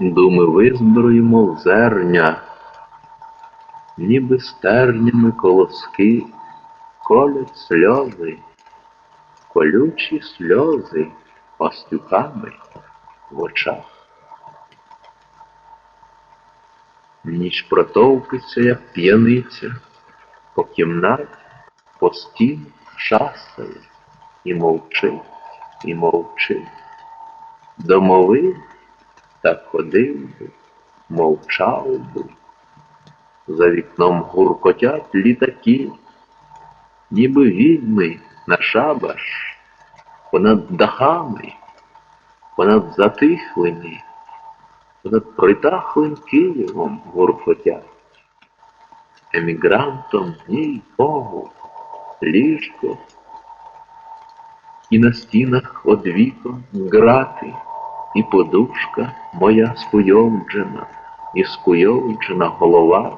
Думи визброїмо в зерня, ніби стернями колоски колять сльози, колючі сльози пастюками в очах. Ніч протовпиться, як п'яниця, по кімнаті, по стінах шастає, і мовчить, і мовчить. Домовий так ходив би, мовчав би. За вікном гуркотять літаки, ніби відьми на шабаш, понад дахами, понад затихлими, понад притахлим Києвом гуркотять. Емігрантом ні Богу, ліжко, і на стінах од вікон грати, і подушка моя скуйовджена, і скуйовджена голова.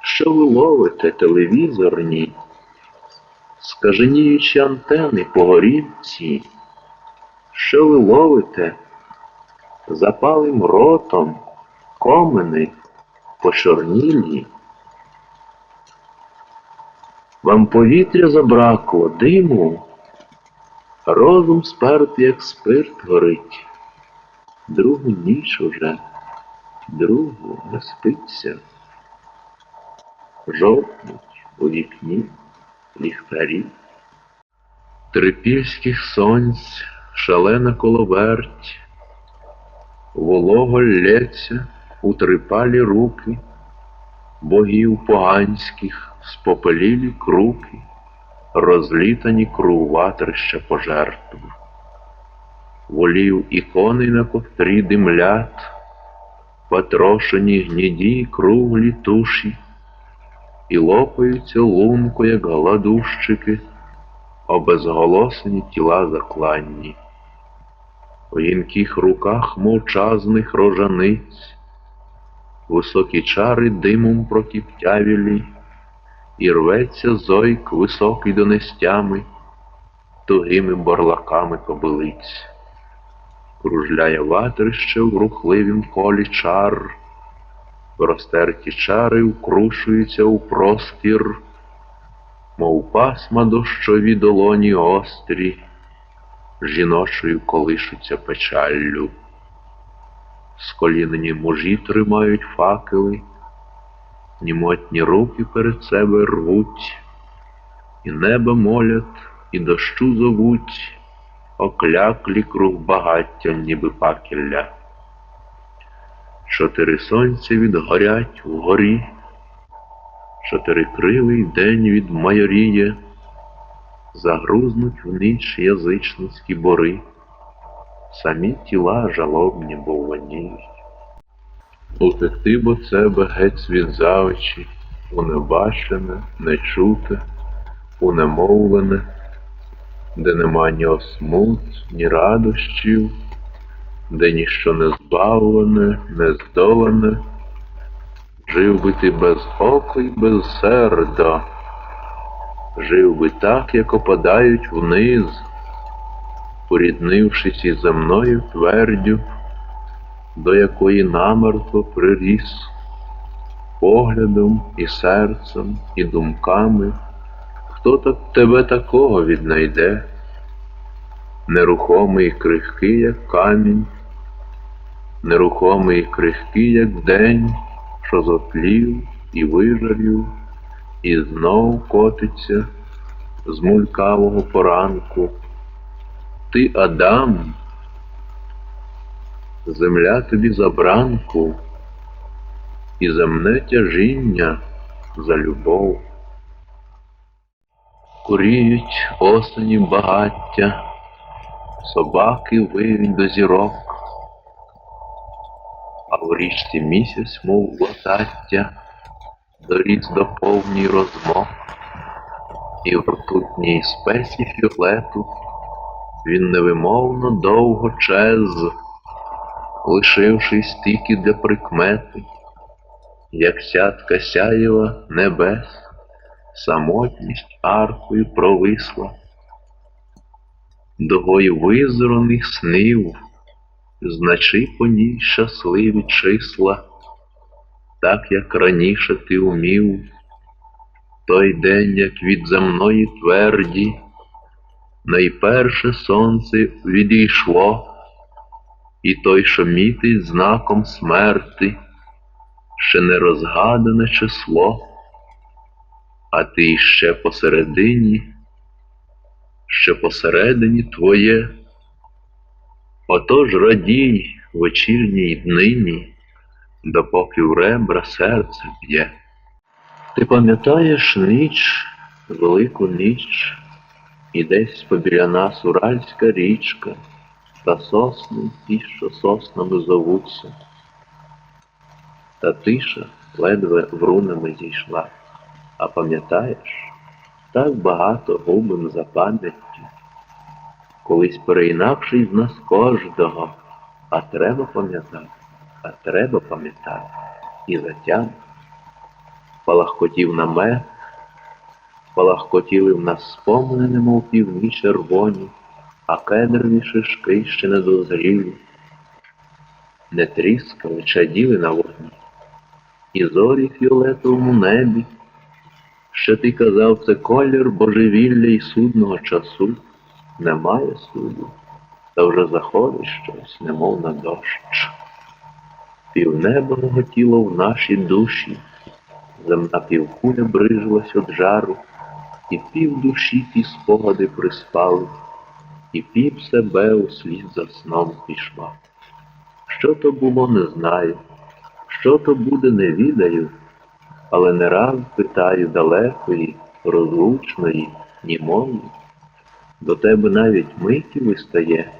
Що ви ловите телевізорні, скаженіючі антени по горівці? Що ви ловите запалим ротом комини почорнілі? Вам повітря забракло, диму, розум спертий, як спирт горить. Другу ніч уже, другу не спиться. Жовтнуть у вікні ліхтарі. Трипільських сонць шалена коловерть, волого лється у трипалі руки, богів поганських спопелілі круки, розлітані круватрища пожертв. Волів ікони на ковтрі димлять, потрошені гніді круглі туші, і лопаються лунко, як гладущики, обезголосені тіла закланні. В їнких руках мовчазних рожаниць, високі чари димом прокіптявілі, і рветься зойк високий донестями, тугими борлаками кобилиць. Кружляє ватрище в рухливім колі чар, розтерті чари вкрушуються у простір, мов пасма дощові долоні острі, жіночою колишуться печаллю. Сколінені мужі тримають факели, німотні руки перед себе рвуть, і небо молять, і дощу зовуть, окляклі круг багаття, ніби пакілля. Чотири сонця відгорять вгорі, чотирикривий день відмайоріє, загрузнуть в ніч язичницькі бори, самі тіла жалобні бовваніють. Утекти бо себе геть світ за очі, у небачене, нечуте, у немовлене, де нема ні осмут, ні радощів, де ніщо не збавлене, не здолане, жив би ти без ока й без серда, жив би так, як опадають вниз, поріднившись із земною твердю, до якої намертво приріс, поглядом і серцем, і думками, хто так тебе такого віднайде, нерухомий і крихкий, як камінь, нерухомий і крихкий, як день, що зотлів і вижарів, і знов котиться з мулькавого поранку. Ти Адам, земля тобі за бранку, і земне тяжіння за любов. Куріють осені багаття, собаки вивінь до зірок, а в річці місяць, мов латаття, доріс до повній розмок, і в ртутній спесі фіолету він невимовно довго чез, лишившись тільки для прикмети, як сятка сяєва небес, самотність аркою провисла, дугою визраних снив, Значи по ній щасливі числа, так як раніше ти умів, той день, як від земної тверді, найперше сонце відійшло, і той, що мітить знаком смерти, ще не розгадане число, а ти іще посередині, ще посередині твоє. Отож радій вечірній днині, допоки в ребра серце б'є. Ти пам'ятаєш ніч, велику ніч, і десь побіля нас уральська річка, та сосни ті, що соснами зовуться. Та тиша ледве врунами зійшла, а пам'ятаєш, так багато губим за пам'яттю, колись переінакший з нас кожного, а треба пам'ятати, а треба пам'ятати і затяг. Палахкотів намет, палахкотіли в нас спомини, немов півні червоні, а кедрові шишки ще не дозріли, не тріскали, чаділи на вогні. І зорі фіолетовому небі, що ти казав, це колір божевілля і судного часу, немає суду, та вже заходить щось, немов на дощ. Півнеба миготіло в нашій душі, земна півкуля брижилась од жару, і пів душі ті спогади приспали, і пів себе услід за сном пішла. Що то було, не знаю, що то буде, не відаю, але не раз питаю далекої, розлучної, німої. До тебе навіть миті вистає,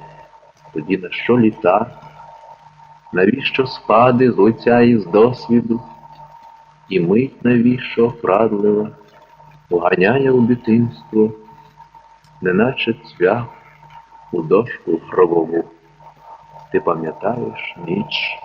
тоді на що літа? Навіщо спади з лиця і з досвіду? І мить навіщо оправдлива, поганяє у дитинство, неначе цвях у дошку гробову. Ти пам'ятаєш ніч